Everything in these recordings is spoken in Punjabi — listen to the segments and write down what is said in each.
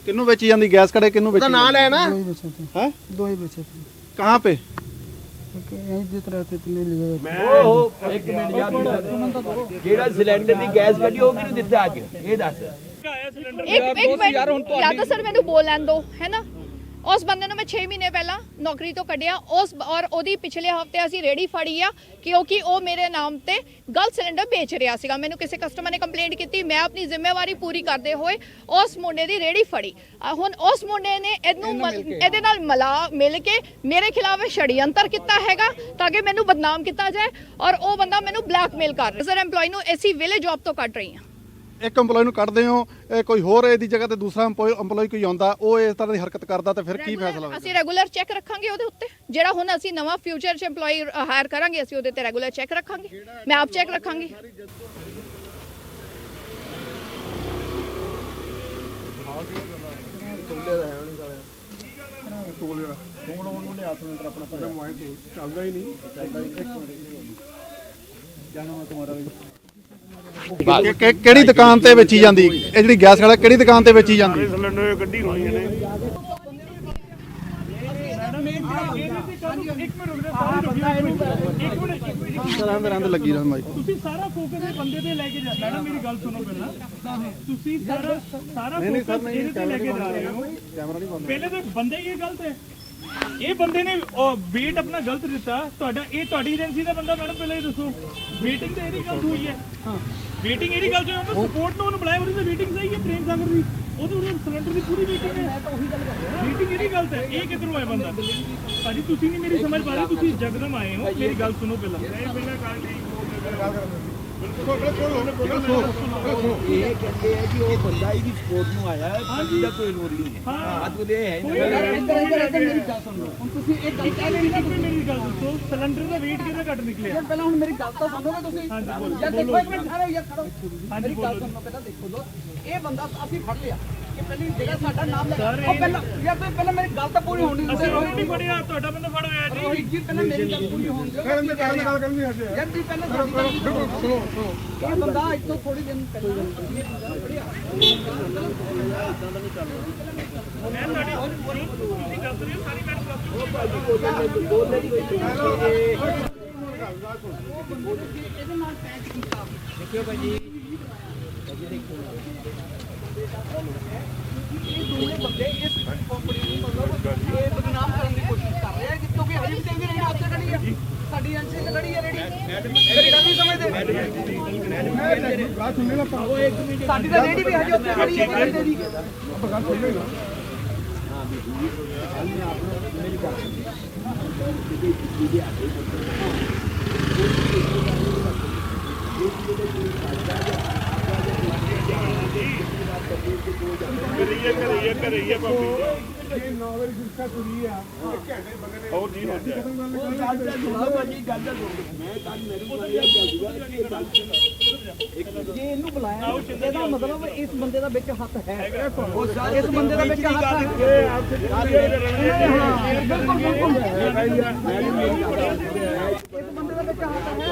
ਕਿੰਨੂੰ ਵੇਚੀ ਜਾਂਦੀ ਗੈਸ ਕੜੇ ਕਿੰਨੂੰ ਵੇਚੀ ਉਹਦਾ ਨਾਂ ਲੈ ਨਾ दो ही बेचे थे है दो ही बेचे थे कहाँ पे एक यहीं देते रहते थे ले लिए ਓਹੋ ਇੱਕ ਮਿੰਟ ਯਾਰ ਜਿਹੜਾ ਸਿਲੰਡਰ ਦੀ ਗੈਸ ਕੱਢੀ ਉਹ ਕਿਹਨੂੰ ਦਿੱਤਾ ਅੱਜ ਇਹ ਦੱਸ ਇੱਕ ਇੱਕ ਮਿੰਟ ਜਾਂ ਤਾਂ ਸਰ ਮੈਨੂੰ ਬੋਲ ਲੈਣ ਦਿਓ ਹੈ ਨਾ ਉਸ ਬੰਦੇ ਨੂੰ ਮੈਂ 6 ਮਹੀਨੇ ਪਹਿਲਾਂ ਨੌਕਰੀ ਤੋਂ ਕੱਢਿਆ। ਉਸ ਔਰ ਉਹਦੀ ਪਿਛਲੇ ਹਫ਼ਤੇ ਅਸੀਂ ਰੇੜੀ ਫੜੀ ਆ ਕਿਉਂਕਿ ਉਹ ਮੇਰੇ ਨਾਮ ਤੇ ਗਲਤ ਸਿਲੰਡਰ ਵੇਚ ਰਿਹਾ ਸੀਗਾ। ਮੈਨੂੰ ਕਿਸੇ ਕਸਟਮਰ ਨੇ ਕੰਪਲੇਂਟ ਕੀਤੀ ਮੈਂ ਆਪਣੀ ਜ਼ਿੰਮੇਵਾਰੀ ਪੂਰੀ ਕਰਦੇ ਹੋਏ ਉਸ ਮੁੰਡੇ ਦੀ ਰੇੜੀ ਫੜੀ। ਹੁਣ ਉਸ ਮੁੰਡੇ ਨੇ ਇਹਨੂੰ ਇਹਦੇ ਨਾਲ ਮਲਾ ਮਿਲ ਕੇ ਮੇਰੇ ਖਿਲਾਫ ਛੜੀਅੰਤਰ ਕੀਤਾ ਹੈਗਾ ਤਾਂ ਕਿ ਮੈਨੂੰ ਬਦਨਾਮ ਕੀਤਾ ਜਾਏ। ਔਰ ਉਹ ਬੰਦਾ ਮੈਨੂੰ ਬਲੈਕਮੇਲ ਕਰ ਰਿਹਾ। ਸਰ EMPLOYE ਨੂੰ ਐਸੀ ਵੇਲੇ ਜੌਬ ਤੋਂ ਕੱਢ ਰਹੀ ਹਾਂ। ਇੱਕ EMPLOYE ਨੂੰ ਕੱਢਦੇ ਹੋ ਇਹ ਕੋਈ ਹੋਰ ਇਹਦੀ ਜਗ੍ਹਾ ਤੇ ਦੂਸਰਾ EMPLOYE ਕੋਈ ਆਉਂਦਾ ਉਹ ਇਸ ਤਰ੍ਹਾਂ ਦੀ ਹਰਕਤ ਕਰਦਾ ਤੇ ਫਿਰ ਕੀ ਫੈਸਲਾ ਅਸੀਂ ਰੈਗੂਲਰ ਚੈੱਕ ਰੱਖਾਂਗੇ ਉਹਦੇ ਉੱਤੇ। ਜਿਹੜਾ ਹੁਣ ਅਸੀਂ ਨਵਾਂ ਫਿਊਚਰ ਚ EMPLOYE ਹਾਇਰ ਕਰਾਂਗੇ ਅਸੀਂ ਉਹਦੇ ਤੇ ਰੈਗੂਲਰ ਚੈੱਕ ਰੱਖਾਂਗੇ। ਮੈਂ ਆਪ ਚੈੱਕ ਰੱਖਾਂਗੀ। ਕਿ- ਕਿ- ਕਿਹੜੀ ਦੁਕਾਨ ਤੇ ਵੇਚੀ ਜਾਂਦੀ? ਇਹ ਜਿਹੜੀ ਗੈਸ ਕੜਾ ਕਿਹੜੀ ਦੁਕਾਨ ਤੇ ਵੇਚੀ ਜਾਂਦੀ? ਸਿਲੰਡਰ ਗੱਡੀ ਹੋਣੀ ਨੇ ਰਹਿੰਦੇ ਰਹਿੰਦੇ ਲੱਗੀ ਰਹਿ ਮਾਈ ਤੁਸੀਂ ਸਾਰਾ ਫੋਕਸ ਇਹ ਬੰਦੇ ਤੇ ਲੈ ਕੇ ਜਾ ਮੈਡਮ ਮੇਰੀ ਗੱਲ ਸੁਣੋ ਪਹਿਲਾਂ। ਤੁਸੀਂ ਸਾਰਾ ਸਾਰਾ ਫੋਕਸ ਇਹਦੇ ਤੇ ਲੈ ਕੇ ਜਾ ਰਹੇ ਹੋ। ਕੈਮਰਾ ਨਹੀਂ ਬੰਦ ਪਹਿਲੇ ਤਾਂ ਬੰਦੇ ਹੀ ਇਹ ਗਲਤ ਹੈ ਇਹ ਬੰਦੇ ਨੇ ਵੇਟ ਆਪਣਾ ਗਲਤ ਦਿੱਤਾ। ਤੁਹਾਡਾ ਇਹ ਤੁਹਾਡੀ ਏਜੰਸੀ ਦਾ ਬੰਦਾ ਮੈਡਮ ਪਹਿਲਾਂ ਇਹ ਦੱਸੋ। ਮੀਟਿੰਗ ਤੇ ਇਹਦੀ ਗਲਤ ਹੋਈ ਹੈ। ਹਾਂ। ਮੀਟਿੰਗ ਇਹਦੀ ਗਲਤ ਹੋਈ ਹੈ ਸਪੋਰਟ ਨੂੰ ਉਹਨੂੰ ਬੁਲਾਇਆ ਉਹਦੀ ਤਾਂ ਮੀਟਿੰਗ ਸਹੀ ਹੈ ਪ੍ਰੇਮ ਸਾਗਰ ਦੀ। ਉਹਦੇ ਉਹਦੇ ਸਿਲੰਡਰ ਦੀ ਪੂਰੀ ਮੀਟਿੰਗ ਹੈ। ਮੀਟਿੰਗ ਇਹਦੀ ਗਲਤ ਹੈ। ਇਹ ਕਿੱਧਰੋਂ ਆਇਆ ਬੰਦਾ? ਭਾਜੀ ਤੁਸੀਂ ਨਹੀਂ ਮੇਰੀ ਸਮਝ ਪਾ ਰਹੇ ਤੁਸੀਂ ਜਗਦਮ ਆਏ ਹੋ। ਮੇਰੀ ਗੱਲ ਸੁਣੋ ਪਹਿਲਾਂ। ਪਹਿਲਾਂ ਗੱਲ ਇਹ ਕਹਿੰਦੇ ਆ ਕਿ ਉਹ ਬੰਦਾ ਇਹਦੀ ਸਪੋਰਟ ਨੂੰ ਆਇਆ ਹੈ ਬੰਦੀ ਦਾ ਕੋਈ ਰੋਲ ਨਹੀਂ ਹੈ ਹਾਂ ਉਹਦੇ ਹੈ ਹੀ ਨਹੀਂ ਹੁਣ ਤੁਸੀਂ ਇਹ ਗੱਲ ਕਹਿ ਰਹੇ ਹੋ ਮੇਰੀ ਗੱਲ ਦੱਸੋ ਸਿਲੰਡਰ ਦਾ weight ਕਿਹਦਾ ਘੱਟ ਨਿਕਲਿਆ ਪਹਿਲਾਂ ਹੁਣ ਮੇਰੀ ਗੱਲ ਤਾਂ ਸੁਣੋਗੇ ਤੁਸੀਂ ਯਾਰ ਦੇਖੋ ਇੱਕ ਮਿੰਟ ਖੜੋ ਯਾਰ ਖੜੋ ਮੇਰੀ ਗੱਲ ਸੁਣੋ ਪਹਿਲਾਂ ਦੇਖੋ ਇਹ ਬੰਦਾ ਅਸੀਂ ਫੜ ਲਿਆ। ਕਿ ਪਹਿਲੀ ਜਗ੍ਹਾ ਸਾਡਾ ਨਾਮ ਲੈ ਸਰ, ਉਹ ਇਹ- ਪਹਿਲਾਂ ਯਾਰ ਤੁਸੀਂ ਪਹਿਲਾਂ ਮੇਰੀ ਗੱਲ ਤਾਂ ਪੂਰੀ ਹੋਣੀ ਅਸੀਂ ਉਹਨੂੰ ਨਹੀਂ ਫੜਿਆ ਤੁਹਾਡਾ ਬੰਦਾ ਫੜ ਹੋਇਆ ਜੀ। ਰੋਹਿਤ ਜੀ ਪਹਿਲਾਂ ਮੇਰੀ ਗੱਲ ਪੂਰੀ ਹੋਣ ਦਿਓ ਕਰਨ ਦੇ ਕਾਰਨ ਗੱਲ ਕਰਨੀ ਹੈ ਯਾਰ ਜੀ ਪਹਿਲਾਂ ਸਾਡੀ ਗੱਲ ਸੁਣੋ ਸੁਣੋ ਇਹ ਬੰਦਾ ਇੱਥੋਂ ਥੋੜੀ ਦਿਨ ਪਹਿਲਾਂ ਮੈਂ ਤੁਹਾਡੀ ਤੁਸੀਂ ਦੱਸ ਰਹੇ ਹੋ ਸਾਰੀ ਮੈਡਮ ਇਹ ਦੋਨੇ ਬੰਦੇ ਇਸ ਕੰਪਨੀ ਨੂੰ ਮਤਲਬ ਇਹ ਬਦਨਾਮ ਕਰਨ ਦੀ ਕੋਸ਼ਿਸ਼ ਕਰ ਰਹੇ ਆ ਕਿ ਕਿਉਂਕਿ ਹਜੇ ਵੀ ਤੇ ਰੇੜੀ ਉੱਥੇ ਖੜੀ ਆ ਸਾਡੀ ਏਜੰਸੀ ਤੇ ਖੜੀ ਆ ਰੇੜੀ ਮੇਰੀ ਗੱਲ ਨਹੀਂ ਸਮਝਦੇ ਸਾਡੀ ਤਾਂ ਰੇੜੀ ਵੀ ਹਜੇ ਉੱਥੇ ਖੜੀ ਆ ਬੰਦੇ ਦੀ ਕਰੀਏ ਕਰੀਏ ਕਰੀਏ ਭਾਬੀ ਜੀ ਇਹ ਨੌਵਲ ਜਿਸਕਾ ਤੁਰੀ ਆ ਹੋਰ ਜੀ ਹੋ ਜਾਏ ਉਹ ਗੱਲ ਦਾ ਜਵਾਬ ਭਾਜੀ ਗੱਲ ਦਾ ਮੈਂ ਕੱਲ ਮੇਰੇ ਕੋਲ ਇਹ ਗੱਲ ਜੇ ਇਹਨੂੰ ਬੁਲਾਇਆ ਇਹਦਾ ਮਤਲਬ ਇਸ ਬੰਦੇ ਦਾ ਵਿੱਚ ਹੱਥ ਹੈ। ਇਸ ਬੰਦੇ ਦਾ ਵਿੱਚ ਹੱਥ ਹੈ। ਹਾਂ ਬਿਲਕੁਲ ਬਿਲਕੁਲ ਇਸ ਬੰਦੇ ਦਾ ਵਿੱਚ ਹੱਥ ਹੈ।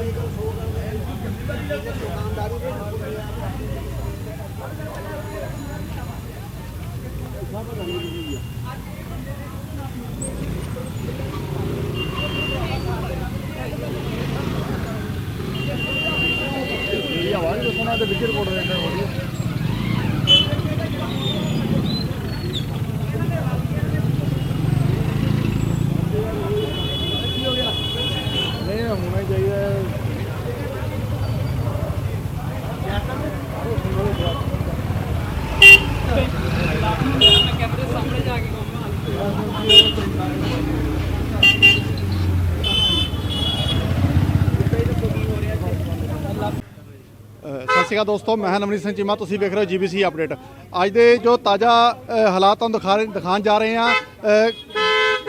ਇਹ ਆਵਾਜ਼ ਦੱਸਣਾ ਤੇ ਵਿੱਚ ਰਿਪੋਰਟ ਰਹਿੰਦਾ ਹੋਣੀ ਸ਼੍ਰੀ ਅਕਾਲ ਦੋਸਤੋ, ਮੈਂ ਹਾਂ ਨਵਨੀਤ ਸਿੰਘ ਚੀਮਾ, ਤੁਸੀਂ ਵੇਖ ਰਹੇ ਹੋ ਜੀਬੀਸੀ ਅਪਡੇਟ। ਅੱਜ ਦੇ ਜੋ ਤਾਜ਼ਾ ਹਾਲਾਤ ਤੁਹਾਨੂੰ ਦਿਖਾ ਰਹੇ ਦਿਖਾਉਣ ਜਾ ਰਹੇ ਹਾਂ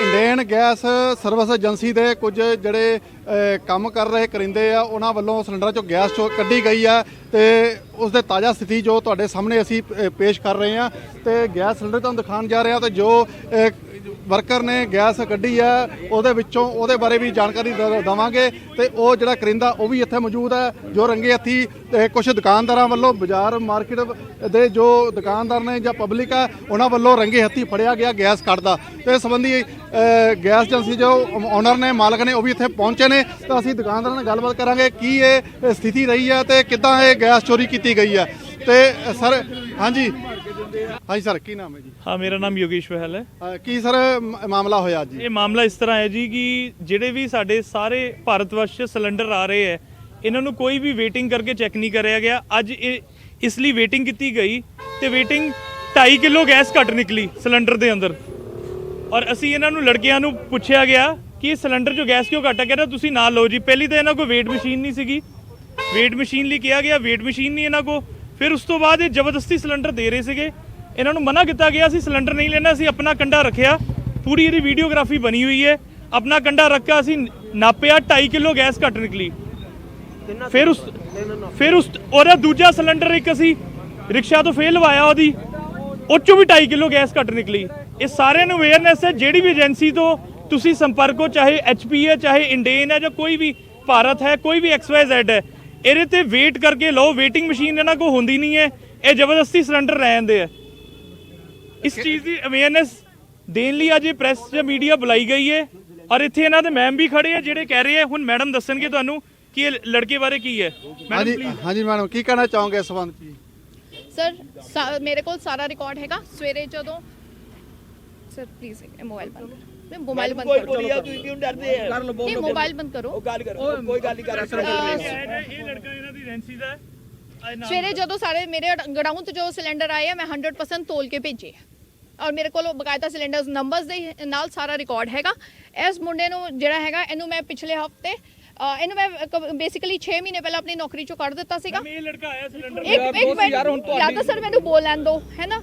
ਇੰਡੀਅਨ ਗੈਸ ਸਰਵਿਸ ਏਜੰਸੀ ਦੇ ਕੁਝ ਜਿਹੜੇ ਕੰਮ ਕਰ ਰਹੇ ਕਰਿੰਦੇ ਆ, ਉਹਨਾਂ ਵੱਲੋਂ ਸਿਲੰਡਰਾਂ ਚੋਂ ਗੈਸ 'ਚੋਂ ਕੱਢੀ ਗਈ ਆ ਤੇ ਉਸ ਦੇ ਤਾਜ਼ਾ ਸਥਿਤੀ ਜੋ ਤੁਹਾਡੇ ਸਾਹਮਣੇ ਅਸੀਂ ਪੇਸ਼ ਕਰ ਰਹੇ ਹਾਂ ਤੇ ਗੈਸ ਸਿਲੰਡਰ ਤੁਹਾਨੂੰ ਦਿਖਾਉਣ ਜਾ ਰਹੇ ਹਾਂ ਤੇ ਜੋ ਵਰਕਰ ਨੇ ਗੈਸ ਕੱਢੀ ਆ, ਉਹਦੇ ਵਿੱਚੋਂ ਉਹਦੇ ਬਾਰੇ ਵੀ ਜਾਣਕਾਰੀ ਦ- ਦੇਵਾਂਗੇ ਤੇ ਉਹ ਜਿਹੜਾ ਕਰਿੰਦਾ ਉਹ ਵੀ ਇੱਥੇ ਮੌਜੂਦ ਹੈ, ਜੋ ਰੰਗੇ ਹੱਥੀ ਤੇ ਕੁਝ ਦੁਕਾਨਦਾਰਾਂ ਵੱਲੋਂ ਬਾਜ਼ਾਰ ਮਾਰਕੀਟ ਦੇ ਜੋ ਦੁਕਾਨਦਾਰ ਨੇ ਜਾਂ ਪਬਲਿਕ ਹੈ, ਉਹਨਾਂ ਵੱਲੋਂ ਰੰਗੇ ਹੱਥੀ ਫੜਿਆ ਗਿਆ ਗੈਸ ਕੱਢਦਾ। ਤੇ ਇਸ ਸੰਬੰਧੀ ਗੈਸ ਏਜੰਸੀ ਜੋ ਓਨਰ ਨੇ, ਮਾਲਕ ਨੇ, ਉਹ ਵੀ ਇੱਥੇ ਪਹੁੰਚੇ ਨੇ। ਤਾਂ ਅਸੀਂ ਦੁਕਾਨਦਾਰਾਂ ਨਾਲ ਗੱਲਬਾਤ ਕਰਾਂਗੇ, ਕੀ ਇਹ ਇਹ ਸਥਿਤੀ ਰਹੀ ਹੈ ਤੇ ਕਿੱਦਾਂ ਇਹ ਗੈਸ ਚੋਰੀ ਕੀਤੀ ਗਈ ਹੈ। ਤੇ ਸਰ ਹਾਂਜੀ। ਹਾਂਜੀ ਸਰ ਕੀ ਨਾਮ ਹੈ ਜੀ? ਹਾਂ ਮੇਰਾ ਨਾਮ ਯੋਗੇਸ਼ ਵਹਿਲ ਹੈ। ਅ, ਕੀ ਸਰ ਮ- ਮਾਮਲਾ ਹੋਇਆ ਜੀ ਇਹ ਮਾਮਲਾ ਇਸ ਤਰ੍ਹਾਂ ਹੈ ਜੀ ਕਿ ਜਿਹੜੇ ਵੀ ਸਾਡੇ ਸਾਰੇ ਭਾਰਤ ਵਰਸ਼ 'ਚ ਸਿਲੰਡਰ ਆ ਰਹੇ ਹੈ ਇਹਨਾਂ ਨੂੰ ਕੋਈ ਵੀ ਵੇਟਿੰਗ ਕਰਕੇ ਚੈੱਕ ਨਹੀਂ ਕਰਿਆ ਗਿਆ। ਅੱਜ ਇਹ ਇਸ ਲਈ ਵੇਟਿੰਗ ਕੀਤੀ ਗਈ ਤੇ ਵੇਟਿੰਗ 2.5 ਕਿਲੋ ਗੈਸ ਘੱਟ ਨਿਕਲੀ ਸਿਲੰਡਰ ਦੇ ਅੰਦਰ। ਔਰ ਅਸੀਂ ਇਹਨਾਂ ਨੂੰ ਲੜਕਿਆਂ ਨੂੰ ਪੁੱਛਿਆ ਗਿਆ ਕਿ ਇਹ ਸਿਲੰਡਰ 'ਚੋਂ ਗੈਸ ਕਿਉਂ ਘੱਟ ਹੈ ਕਹਿੰਦਾ ਤੁਸੀਂ ਨਾਲ ਲਓ ਜੀ। ਪਹਿਲੀ ਤਾਂ ਇਹਨਾਂ ਕੋਲ ਵੇਟ ਮਸ਼ੀਨ ਨਹੀਂ ਸੀਗੀ। ਵੇਟ ਮਸ਼ੀਨ ਲਈ ਕਿਹਾ ਗਿਆ ਵੇਟ ਮਸ਼ੀਨ ਨਹੀਂ ਇਹਨਾਂ ਕੋ ਫਿਰ ਉਸ ਤੋਂ ਬਾਅਦ ਇਹ ਜ਼ਬਰਦਸਤੀ ਸਿਲੰਡਰ ਦੇ ਰਹੇ ਸੀਗੇ। ਇਹਨਾਂ ਨੂੰ ਮਨਾ ਕੀਤਾ ਗਿਆ ਸੀ ਸਿਲੰਡਰ ਨਹੀਂ ਲੈਣਾ ਸੀ ਆਪਣਾ ਕੰਡਾ ਰੱਖਿਆ। ਪੂਰੀ ਇਹਦੀ ਵੀਡੀਓਗ੍ਰਾਫੀ ਬਣੀ ਹੋਈ ਹੈ। ਆਪਣਾ ਕੰਡਾ ਰੱਖਿਆ ਅਸੀਂ ਨਾਪਿਆ 2.5 ਕਿਲੋ ਗੈਸ ਘੱਟ ਨਿਕਲੀ। ਫਿਰ ਉਸ ਫਿਰ ਉਸ ਉਹਦਾ ਦੂਜਾ ਸਿਲੰਡਰ ਇੱਕ ਅਸੀਂ ਰਿਕਸ਼ਾ ਤੋਂ ਫੇਲ ਲਵਾਇਆ ਉਹਦੀ। ਉਹ ਚੋਂ ਵੀ 2.5 ਕਿਲੋ ਗੈਸ ਘੱਟ ਨਿਕਲੀ। ਇਹ ਸਾਰਿਆਂ ਨੂੰ ਅਵੇਅਰਨੈਸ ਹੈ ਜਿਹੜੀ ਵੀ ਏਜੰਸੀ ਤੋਂ ਤੁਸੀਂ ਸੰਪਰਕ ਹੋ ਚਾਹੇ ਐਚਪੀ ਹੈ ਚਾਹੇ ਇੰਡੇਨ ਹੈ ਜਾਂ ਕੋਈ ਵੀ ਭਾਰਤ ਹੈ ਕੋਈ ਵੀ XYZ ਹੈ ਇਹਦੇ ਤੇ ਵੇਟ ਕਰਕੇ ਲਓ ਵੇਟਿੰਗ ਮਸ਼ੀਨ ਇਹਨਾਂ ਕੋਲ ਹੁੰਦੀ ਨਹੀਂ ਹੈ। ਇਹ ਜ਼ਬਰਦਸਤੀ ਸਿਲੰਡਰ ਲੈ ਜਾਂਦੇ ਆ। ਇਸ ਚੀਜ਼ ਦੀ ਅਵੇਅਰਨੈਸ ਦੇਣ ਲਈ ਅੱਜ ਇਹ ਪ੍ਰੈਸ ਜਾਂ ਮੀਡੀਆ ਬੁਲਾਈ ਗਈ ਹੈ। ਔਰ ਇੱਥੇ ਇਹਨਾਂ ਦੇ ਮੈਮ ਵੀ ਖੜੇ ਆ ਜਿਹੜੇ ਕਹਿ ਰਹੇ ਆ ਹੁਣ ਮੈਡਮ ਦੱਸਣਗੇ ਤੁਹਾਨੂੰ ਕਿ ਇਹ ਲੜਕੇ ਬਾਰੇ ਕੀ ਹੈ। ਮੈਡਮ ਹਾਂਜੀ ਹਾਂਜੀ ਮੈਡਮ ਕੀ ਕਹਿਣਾ ਚਾਹੋਗੇ ਇਸ ਸੰਬੰਧ 'ਚ ਜੀ ਸਰ ਮੇਰੇ ਕੋਲ ਸਾਰਾ ਰਿਕਾਰਡ ਹੈਗਾ। ਸਵੇਰੇ ਜਦੋਂ ਸਰ ਪਲੀਜ਼ ਇਹ ਮੋਬਾਈਲ ਬੰਦ ਕਰੋ। ਮੈਂ ਮੋਬਾਈਲ ਬੰਦ ਕੋਈ ਕਰੋ ਬੋਲਿਆ ਤੁਸੀਂ ਕਿਉਂ ਡਰਦੇ ਆ। ਕਰ ਲਓ ਨਹੀਂ ਮੋਬਾਈਲ ਬੰਦ ਕਰੋ। ਉਹ ਗੱਲ ਕਰੋ ਕੋਈ ਗੱਲ ਨਹੀਂ ਕਰ ਅਹ, ਇਹ ਲੜਕਾ ਇਹਨਾਂ ਦੀ ਏਜੰਸੀ ਦਾ ਹੈ। ਆਹ ਨਾਮ ਸਵੇਰੇ ਜਦੋਂ ਸਾਰੇ ਮੇਰੇ ਗਰਾਊਂਡ ਤੋਂ ਜੋ ਸਿਲੰਡਰ ਆਏ ਆ ਮੈਂ 100% ਤੋਲ ਕੇ ਭੇਜੇ ਆ। ਔਰ ਮੇਰੇ ਕੋਲ ਬਕਾਇਦਾ ਸਿਲੰਡਰਸ ਨੰਬਰਸ ਦੇ ਨਾਲ ਸਾਰਾ ਰਿਕਾਰਡ ਹੈਗਾ। ਇਸ ਮੁੰਡੇ ਨੂੰ ਜਿਹੜਾ ਹੈਗਾ ਇਹਨੂੰ ਮੈਂ ਪਿਛਲੇ ਹਫ਼ਤੇ ਇਹਨੂੰ ਮੈਂ ਬੇਸਿਕਲੀ 6 ਮਹੀਨੇ ਪਹਿਲਾਂ ਆਪਣੀ ਨੌਕਰੀ ਚੋਂ ਕੱਢ ਦਿੱਤਾ ਸੀਗਾ। ਇਹ ਲੜਕਾ ਆਇਆ ਸਿਲੰਡਰ ਇੱਕ ਇੱਕ ਮਿੰਟ। ਜਾਂ ਤਾਂ ਸਰ ਮੈਨੂੰ ਬੋਲ ਲੈਣ ਦਿਓ ਹੈ ਨਾ?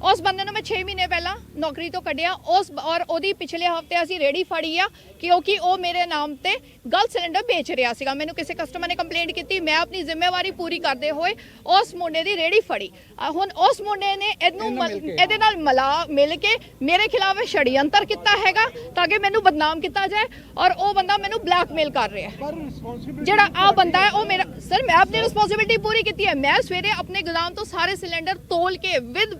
ਉਸ ਬੰਦੇ ਨੂੰ ਮੈਂ 6 ਮਹੀਨੇ ਪਹਿਲਾਂ ਨੌਕਰੀ ਤੋਂ ਕੱਢਿਆ। ਉਸ ਔਰ ਉਹਦੀ ਪਿਛਲੇ ਹਫ਼ਤੇ ਅਸੀਂ ਰੇੜੀ ਫੜੀ ਆ ਕਿਉਂਕਿ ਉਹ ਮੇਰੇ ਨਾਮ ਤੇ ਗਲਤ ਸਿਲੰਡਰ ਵੇਚ ਰਿਹਾ ਸੀਗਾ। ਮੈਨੂੰ ਕਿਸੇ ਕਸਟਮਰ ਨੇ ਕੰਪਲੇਂਟ ਕੀਤੀ ਮੈਂ ਆਪਣੀ ਜ਼ਿੰਮੇਵਾਰੀ ਪੂਰੀ ਕਰਦੇ ਹੋਏ ਉਸ ਮੁੰਡੇ ਦੀ ਰੇੜੀ ਫੜੀ। ਹੁਣ ਉਸ ਮੁੰਡੇ ਨੇ ਇਹਨੂੰ ਮਲ- ਇਹਦੇ ਨਾਲ ਮਲਾ ਮਿਲ ਕੇ ਮੇਰੇ ਖਿਲਾਫ ਛੜੀਅੰਤਰ ਕੀਤਾ ਹੈਗਾ ਤਾਂ ਕਿ ਮੈਨੂੰ ਬਦਨਾਮ ਕੀਤਾ ਜਾਏ ਔਰ ਉਹ ਬੰਦਾ ਮੈਨੂੰ ਬਲੈਕਮੇਲ ਕਰ ਰਿਹਾ ਹੈ। ਜਿਹੜਾ ਆ ਬੰਦਾ ਹੈ ਉਹ ਮੇਰਾ ਸਰ ਮੈਂ ਆਪਣੀ ਰਿਸਪੌਂਸਿਬਿਲਟੀ ਪੂਰੀ ਕੀਤੀ ਹੈ। ਮੈਂ ਸਵੇਰੇ ਆਪਣੇ ਗੋਦਾਮ ਤੋਂ ਸਾਰੇ ਸਿਲੰਡਰ ਤੋਲ ਕੇ ਵਿਦ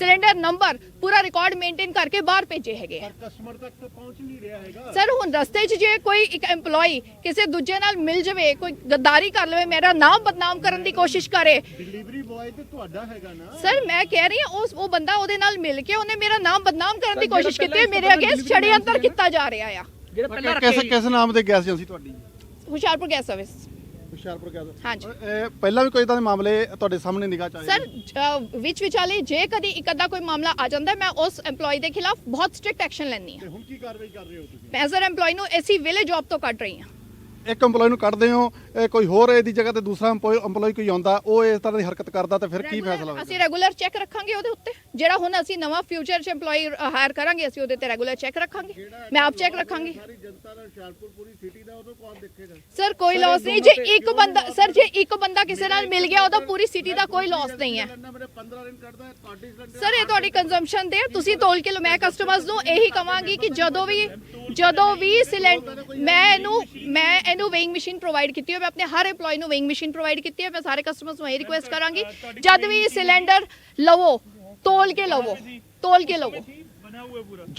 ਸਿਲੰਡਰ ਨੰਬਰ ਪੂਰਾ ਰਿਕਾਰਡ ਮੇਨਟੇਨ ਕਰਕੇ ਬਾਹਰ ਭੇਜੇ ਹੈਗੇ ਕਸਟਮਰ ਤੱਕ ਤਾਂ ਪਹੁੰਚ ਨਹੀਂ ਰਿਹਾ ਹੈਗਾ। ਸਰ ਹੁਣ ਰਸਤੇ 'ਚ ਜੇ ਕੋਈ ਇੱਕ EMPLOYE ਕਿਸੇ ਦੂਜੇ ਨਾਲ ਮਿਲ ਜਾਵੇ ਕੋਈ ਗੱਦਾਰੀ ਕਰ ਲਵੇ ਮੇਰਾ ਨਾਮ ਬਦਨਾਮ ਕਰਨ ਦੀ ਕੋਸ਼ਿਸ਼ ਕਰੇ। ਡਿਲੀਵਰੀ ਬॉय ਤੇ ਤੁਹਾਡਾ ਹੈਗਾ ਨਾ। ਸਰ ਮੈਂ ਕਹਿ ਰਹੀ ਹਾਂ ਉਸ ਉਹ ਬੰਦਾ ਉਹਦੇ ਨਾਲ ਮਿਲ ਕੇ ਉਹਨੇ ਮੇਰਾ ਨਾਮ ਬਦਨਾਮ ਕਰਨ ਦੀ ਕੋਸ਼ਿਸ਼ ਕੀਤੀ ਹੈ ਮੇਰੇ ਅਗੇਂਸਟ ਛੜੀਅੰਤਰ ਕੀਤਾ ਜਾ ਰਿਹਾ ਆ। ਕਿਸ ਕਿਸ ਨਾਮ ਦੇ ਗੈਸ ਏਜੰਸੀ ਤੁਹਾਡੀ? Hoshiarpur gas service. Hoshiarpur gas ਹਾਂਜੀ। ਪਹਿਲਾਂ ਵੀ ਕੋਈ ਇਦਾਂ ਦੇ ਮਾਮਲੇ ਤੁਹਾਡੇ ਸਾਹਮਣੇ ਨਿਗਾਹ ਚ ਆਏ ਸਰ ਵਿੱਚ ਵਿਚਾਲੇ ਜੇ ਕਦੀ ਇੱਕ ਅੱਧਾ ਕੋਈ ਮਾਮਲਾ ਆ ਜਾਂਦਾ ਮੈਂ ਉਸ EMPLOYE ਦੇ ਖਿਲਾਫ ਬਹੁਤ ਸਟ੍ਰਿਕਟ ਐਕਸ਼ਨ ਲੈਂਦੀ ਹਾਂ। ਤੇ ਹੁਣ ਕੀ ਕਾਰਵਾਈ ਕਰ ਰਹੇ ਹੋ ਤੁਸੀਂ? ਮੈਂ ਐਜ਼ EMPLOYE ਨੂੰ ਐਸੀ ਵੇਲੇ ਜੌਬ ਤੋਂ ਕੱਢ ਰਹੀ ਹਾਂ। ਇੱਕ EMPLOYE ਨੂੰ ਕੱਢਦੇ ਹੋ ਇਹ ਕੋਈ ਹੋਰ ਇਹਦੀ ਜਗ੍ਹਾ ਤੇ ਦੂਸਰਾ EMPLOYE ਕੋਈ ਆਉਂਦਾ ਉਹ ਇਸ ਤਰ੍ਹਾਂ ਦੀ ਹਰਕਤ ਕਰਦਾ ਤੇ ਫਿਰ ਕੀ ਫੈਸਲਾ ਹੋਵੇਗਾ ਅਸੀਂ ਰੈਗੂਲਰ ਚੈੱਕ ਰੱਖਾਂਗੇ ਉਹਦੇ ਉੱਤੇ। ਜਿਹੜਾ ਹੁਣ ਅਸੀਂ ਨਵਾਂ ਫਿਊਚਰ 'ਚ EMPLOYE ਹਾਇਰ ਕਰਾਂਗੇ ਅਸੀਂ ਉਹਦੇ ਤੇ ਰੈਗੂਲਰ ਚੈੱਕ ਰੱਖਾਂਗੇ। ਮੈਂ ਆਪ ਚੈੱਕ ਰੱਖਾਂਗੀ। ਸਾਰੀ ਜਨਤਾ ਦਾ ਹੁਸ਼ਿਆਰਪੁਰ ਪੂਰੀ ਸਿਟੀ ਦਾ ਉਦੋਂ ਕੌਣ ਦੇਖੇਗਾ ਸਰ ਕੋਈ ਲਾਸ ਨਹੀਂ ਜੇ ਇੱਕ ਬੰਦਾ ਸਰ ਜੇ ਇੱਕ ਬੰਦਾ ਕਿਸੇ ਨਾਲ ਮਿਲ ਗਿਆ ਉਹਦਾ ਪੂਰੀ ਸਿਟੀ ਦਾ ਕੋਈ ਲਾਸ ਨਹੀਂ ਹੈ। ਨਾ ਮੇਰੇ 15 ਦਿਨ ਕੱਢਦਾ ਹੈ, ਤੁਹਾਡੀ ਸਿਲੰਡਰ ਸਰ ਇਹ ਤੁਹਾਡੀ ਕੰਜ਼ੰਪਸ਼ਨ ਦੇ ਤੁਸੀਂ ਤੋਲ ਕੇ ਲਓ। ਮੈਂ ਕਸਟਮਰਸ ਨੂੰ ਇਹੀ ਕਵਾਂਗੀ ਕਿ ਜਦੋਂ ਵੀ ਜਦੋਂ ਵੀ ਸਿਲੰਡਰ ਮੈਂ ਇਹਨੂੰ ਮੈਂ ਇਹਨੂੰ ਵੇਇੰਗ ਮਸ਼ੀਨ ਪ੍ਰੋਵਾਈਡ ਕੀਤੀ ਹੈ ਮੈਂ ਆਪਣੇ ਹਰ EMPLOYE ਨੂੰ ਵੇਇੰਗ ਮਸ਼ੀਨ ਪ੍ਰੋਵਾਈਡ ਕੀਤੀ ਹੈ ਮੈਂ ਸਾਰੇ ਕਸਟਮਰਸ ਨੂੰ ਇਹ ਰਿਕੁਐਸਟ ਕਰਾਂਗੀ ਜਦ ਵੀ ਸਿਲੰਡਰ ਲਵੋ ਤੋਲ ਕੇ ਲਵੋ ਤੋਲ ਕੇ ਲਵੋ।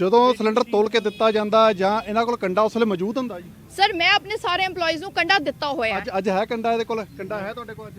ਜਦੋਂ ਸਿਲੰਡਰ ਤੋਲ ਕੇ ਦਿੱਤਾ ਜਾਂਦਾ ਜਾਂ ਇਹਨਾਂ ਕੋਲ ਕੰਡਾ ਉਸ ਵੇਲੇ ਮੌਜੂਦ ਹੁੰਦਾ ਜੀ? ਸਰ ਮੈਂ ਆਪਣੇ ਸਾਰੇ EMPLOYEES ਨੂੰ ਕੰਡਾ ਦਿੱਤਾ ਹੋਇਆ। ਅੱਜ ਅੱਜ ਹੈ ਕੰਡਾ ਇਹਦੇ ਕੋਲ? ਕੰਡਾ ਹੈ ਤੁਹਾਡੇ ਕੋਲ ਅੱਜ?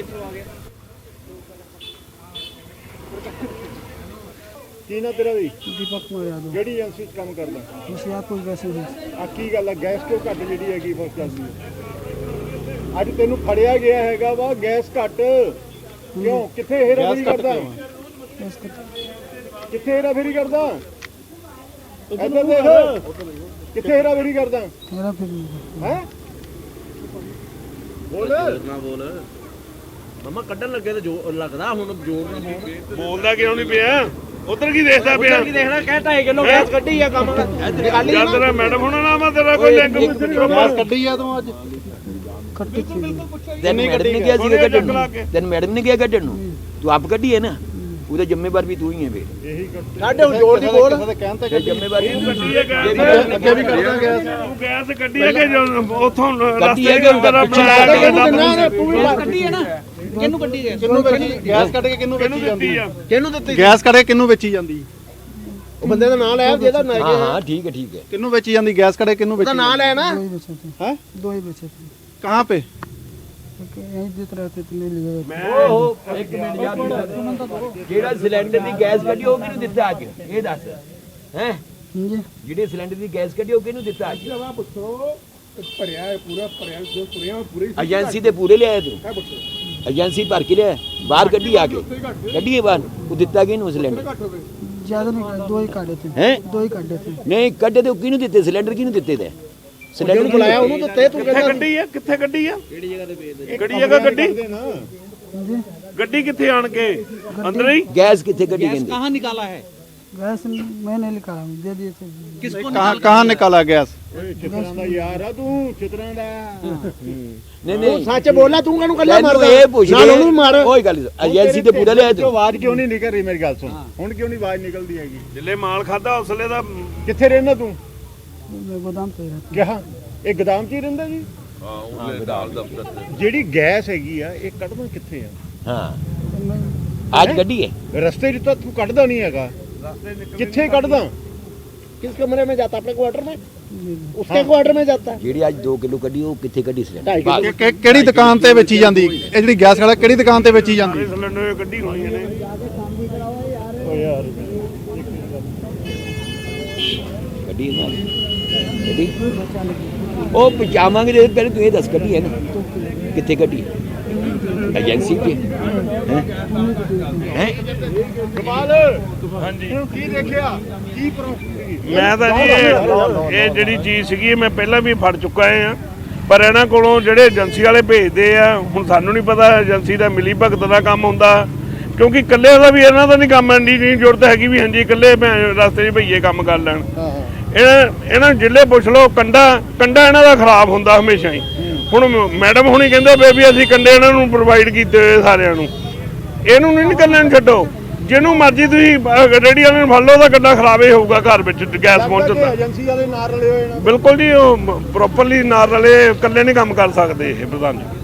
ਕਿੱਥੋਂ ਆ ਗਿਆ? ਕੀ ਨਾ ਤੇਰਾ ਵੀ ਦੀਪਕ ਕੁਮਾਰ ਯਾਦਵ। ਜਿਹੜੀ ਏਜੰਸੀ 'ਚ ਕੰਮ ਕਰਦਾ? ਹੁਸ਼ਿਆਰਪੁਰ ਵੈਸੇ ਹੀ। ਆ ਕੀ ਗੱਲ ਆ? ਗੈਸ ਕਿਉਂ ਘੱਟ ਜਿਹੜੀ ਹੈਗੀ ਫਸਟ ਕਲਾਸ ਅੱਜ ਤੈਨੂੰ ਫੜਿਆ ਗਿਆ ਹੈਗਾ ਵਾ ਗੈਸ ਘੱਟ। ਕਿਉਂ? ਕਿੱਥੇ ਹੇਰਾਫੇਰੀ ਕਰਦਾ? ਗੈਸ ਘੱਟ। ਕਿੱਥੇ ਕਰਦਾ? ਇੱਧਰ ਦੇਖ। ਕਿੱਥੇ ਹੇਰਾਫੇਰੀ ਕਰਦਾ? ਹੈ? ਬੋਲ। ਨਾ ਬੋਲ। ਮਮਾ ਕੱਢਣ ਲੱਗੇ ਤੇ ਜੋ ਲੱਗਦਾ ਹੁਣ ਜ਼ੋਰ ਨਾਲ ਬੋਲ ਬੋਲਦਾ ਕਿਉਂ ਨਹੀਂ ਪਿਆ? ਉਧਰ ਕੀ ਦੇਖਦਾ ਪਿਆ? ਕੀ ਦੇਖਣਾ? ਕਹਿੰਦਾ 2 ਕਿਲੋ ਗੈਸ ਕੱਢੀ ਆ ਕੰਮ। ਕੱਢੀ ਆ ਤੂੰ ਆਪ ਕੱਢੀ ਨਾ? ਉਹਦਾ ਜ਼ਿੰਮੇਵਾਰ ਵੀ ਤੂੰ ਹੀ ਹੈ ਫੇਰ। ਇਹੀ ਸਾਡੇ ਹੁਣ ਜੋੜ ਦੀ ਬੋਲ। ਜ਼ਿੰਮੇਵਾਰੀ ਅੱਗੇ ਵੀ ਕਰਦਾ ਗੈਸ ਤੂੰ ਗੈਸ ਕੱਢੀ ਹੈ ਕਿ ਉਥੋਂ ਰਸਤੇ ਦਾ ਬਣਾਇਆ ਕੱਢੀ ਹੈ ਨਾ? ਗੈਸ ਕੱਢ ਕੇ ਕਿਹਨੂੰ ਵੇਚੀ ਜਾਂਦੀ ਉਹ ਬੰਦੇ ਦਾ ਨਾਮ ਲੈ ਜਿਹਦਾ ਨਾ ਹਾਂ ਹਾਂ ਠੀਕ ਹੈ ਠੀਕ ਹੈ। ਕਿਹਨੂੰ ਵੇਚੀ ਜਾਂਦੀ? ਗੈਸ ਕੱਢ ਕੇ ਕਿਹਨੂੰ ਵੇਚੀ ਉਹਦਾ ਨਾਮ ਲੈ ਨਾ ਹੈ ਦੋ ਹੀ ਵੇਚੇ ਕਹਾਂ ਪੇ? ਜਿਹੜਾ ਸਿਲੰਡਰ ਦੀ ਗੈਸ ਕੱਢੀ ਉਹ ਕਿਹਨੂੰ ਦਿੱਤਾ ਆ ਕੇ ਇਹ ਦੱਸ। ਹੈ? ਜਿਹੜੇ ਸਿਲੰਡਰ ਦੀ ਗੈਸ ਕੱਢੀ ਉਹ ਕਿਹਨੂੰ ਦਿੱਤਾ ਆ ਕੇ ਜਵਾਬ ਪੁੱਛੋ। ਭਰਿਆ ਪੂਰਾ ਏਜੰਸੀ ਭਰ ਕੇ ਲਿਆ ਬਾਹਰ ਗੱਡੀ ਆ ਕੇ। ਗੱਡੀ ਹੈ ਬਾਹਰ। ਉਹ ਦਿੱਤਾ ਕਿਹਨੂੰ ਸਿਲੰਡਰ? ਜ਼ਿਆਦਾ ਨਹੀਂ ਦੋ ਹੀ ਕੱਢੇ ਤੇ ਹੈ? ਦੋ ਹੀ ਕੱਢੇ ਤੇ ਨਹੀਂ ਕੱਢੇ ਤੇ ਉਹ ਕਿਹਨੂੰ ਦਿੱਤੇ? ਸਿਲੰਡਰ ਕਿਹਨੂੰ ਦਿੱਤੇ ਤੇ? ਸਿਲੰਡਰ ਬੁਲਾਇਆ ਉਹਨੂੰ ਦਿੱਤੇ ਤੂੰ ਕਿੱਥੇ ਗੱਡੀ ਹੈ ਕਿੱਥੇ ਗੱਡੀ ਹੈ ਕਿਹੜੀ ਜਗ੍ਹਾ ਤੇ ਭੇਜਦੇ ਕਿਹੜੀ ਜਗ੍ਹਾ ਗੱਡੀ? ਗੱਡੀ ਕਿੱਥੇ ਆਣ ਕੇ? ਅੰਦਰ ਹੀ? ਗੈਸ ਕਿੱਥੇ ਗੱਡੀ ਕਹਿੰਦੇ? ਗੈਸ ਕਹਾਂ ਨਿਕਾਲਾ ਹੈ? गैस मैंने निकाला दे दिए थे किसको कहाँ कहाँ निकाला गैस ਓਏ ਚਿਤਰਾਂ ਦਾ ਯਾਰ ਆ ਤੂੰ ਚਿਤਰਾਂ ਦਾ ਨਹੀਂ ਨਹੀਂ ਸੱਚ ਬੋਲਾ ਤੂੰ ਕਾਹਨੂੰ ਤੈਨੂੰ ਇਹ ਪੁੱਛ ਲੈ ਕੋਈ ਗੱਲ ਨਹੀਂ ਏਜੰਸੀ ਤੇ ਪੂਰਾ ਲਿਆਏ ਤੂੰ ਤੂੰ ਆਵਾਜ਼ ਕਿਉਂ ਨਹੀਂ ਨਿਕਲ ਰਹੀ ਮੇਰੀ ਗੱਲ ਸੁਣ ਹੁਣ ਕਿਉਂ ਨਹੀਂ ਆਵਾਜ਼ ਨਿਕਲਦੀ ਹੈਗੀ ਜਿੱਲੇ ਮਾਲ ਖਾਦਾ ਉਸਲੇ ਦਾ ਕਿੱਥੇ ਰਹਿੰਦਾ ਤੂੰ मैं गोदाम पे ही रहता ਕਿਹਾ ਇਹ ਗਦਾਮ 'ਚ ਹੀ ਰਹਿੰਦਾ ਜੀ ਜਿਹੜੀ ਗੈਸ ਹੈਗੀ ਆ ਇਹ ਕੱਢਦਾ ਕਿੱਥੇ ਆ ਹਾਂ तो मैं ਅੱਜ ਕੱਢੀ ਹੈ ਰਸਤੇ 'ਚ ਤਾਂ ਤੂੰ ਕੱਢਦਾ ਨਹੀਂ ਹੈਗਾ ਕਿੱਥੇ ਕੱਢਦਾ ਕਿਸ ਕਮਰੇ में जाता अपने क्वार्टर में उसके क्वार्टर में जाता ਜਿਹੜੀ ਅੱਜ 2 ਕਿਲੋ ਕੱਢੀ ਉਹ ਕਿੱਥੇ ਕੱਢੀ ਸਿਲੰਡਰ ਬਾਹਰ। ਕਿ- ਕਿ- ਕਿਹੜੀ ਦੁਕਾਨ ਤੇ ਵੇਚੀ ਜਾਂਦੀ ਇਹ ਜਿਹੜੀ ਗੈਸ ਕੱਢ ਕਿਹੜੀ ਦੁਕਾਨ ਤੇ ਵੇਚੀ ਜਾਂਦੀ ਸਿਲੰਡਰ ਗੱਡੀ ਹੋਣੀ ਇਹਨੇ ਓ ਯਾਰ ਕੱਢੀ ਹੈ ਨਾ ਕੱਢੀ ਉਹ ਪਹੁੰਚਾਵਾਂਗੇ ਤੇ ਪਹਿਲੇ ਤੂੰ ਇਹ ਦੱਸ ਕੱਢੀ ਹੈ ਨਾ ਕਿੱਥੇ ਕੱਢੀ ਏਜੰਸੀ ਤੇ ਹੈ ਕਮਾਲ ਹਾਂਜੀ। ਤੂੰ ਕੀ ਦੇਖਿਆ? ਕੀ ਪ੍ਰੋ ਮੈਂ ਤਾਂ ਜੀ ਇਹ ਇਹ ਜਿਹੜੀ ਚੀਜ਼ ਸੀਗੀ ਇਹ ਮੈਂ ਪਹਿਲਾਂ ਵੀ ਫੜ ਚੁੱਕਾ ਆ। ਪਰ ਇਹਨਾਂ ਕੋਲੋਂ ਜਿਹੜੇ ਏਜੰਸੀ ਵਾਲੇ ਭੇਜਦੇ ਆ ਹੁਣ ਸਾਨੂੰ ਨਹੀਂ ਪਤਾ ਏਜੰਸੀ ਦਾ ਮਿਲੀ ਭਗਤ ਦਾ ਕੰਮ ਹੁੰਦਾ। ਕਿਉਂਕਿ ਇਕੱਲੇ ਦਾ ਵੀ ਇਹਨਾਂ ਦਾ ਨਹੀਂ ਕੰਮ ਐਂਡੀ ਨਹੀਂ ਜ਼ਰੂਰਤ ਹੈਗੀ ਵੀ ਹਾਂਜੀ ਇਕੱਲੇ ਭੈਣ ਰਸਤੇ 'ਚ ਭਈਏ ਕੰਮ ਕਰ ਲੈਣ। ਇਹਨਾਂ ਇਹਨਾਂ ਜ਼ਿਲ੍ਹੇ ਪੁੱਛ ਲਓ ਕੰਡਾ ਕੰਡਾ ਇਹਨਾਂ ਦਾ ਖਰਾਬ ਹੁੰਦਾ ਹਮੇਸ਼ਾ ਹੀ। ਹੁਣ ਮੈਡਮ ਹੁਣੀ ਕਹਿੰਦੇ ਬੇ ਵੀ ਅਸੀਂ ਕੰਡੇ ਇਹਨਾਂ ਨੂੰ ਪ੍ਰੋਵਾਈਡ ਕੀਤੇ ਹੋਏ ਸਾਰਿਆਂ ਨੂੰ। ਇਹਨੂੰ ਨਹੀਂ ਨਿਕਲਣ ਛੱਡੋ। ਜਿਹਨੂੰ ਮਰਜ਼ੀ ਤੁਸੀਂ ਰੇਹੜੀ ਵਾਲੇ ਨੂੰ ਫੜ ਲਓ ਉਹਦਾ ਕੰਡਾ ਖਰਾਬ ਹੀ ਹੋਊਗਾ ਘਰ ਵਿੱਚ ਗੈਸ ਪਹੁੰਚਦਾ ਏਜੰਸੀ ਵਾਲੇ ਨਾਲ ਰਲੇ ਹੋਏ ਨੇ। ਬਿਲਕੁਲ ਜੀ ਉਹ ਪ੍ਰੋਪਰਲੀ ਨਾਲ ਰਲੇ ਇਕੱਲੇ ਨਹੀਂ ਕੰਮ ਕਰ ਸਕਦੇ ਇਹ ਪ੍ਰਧਾਨ ਜੀ।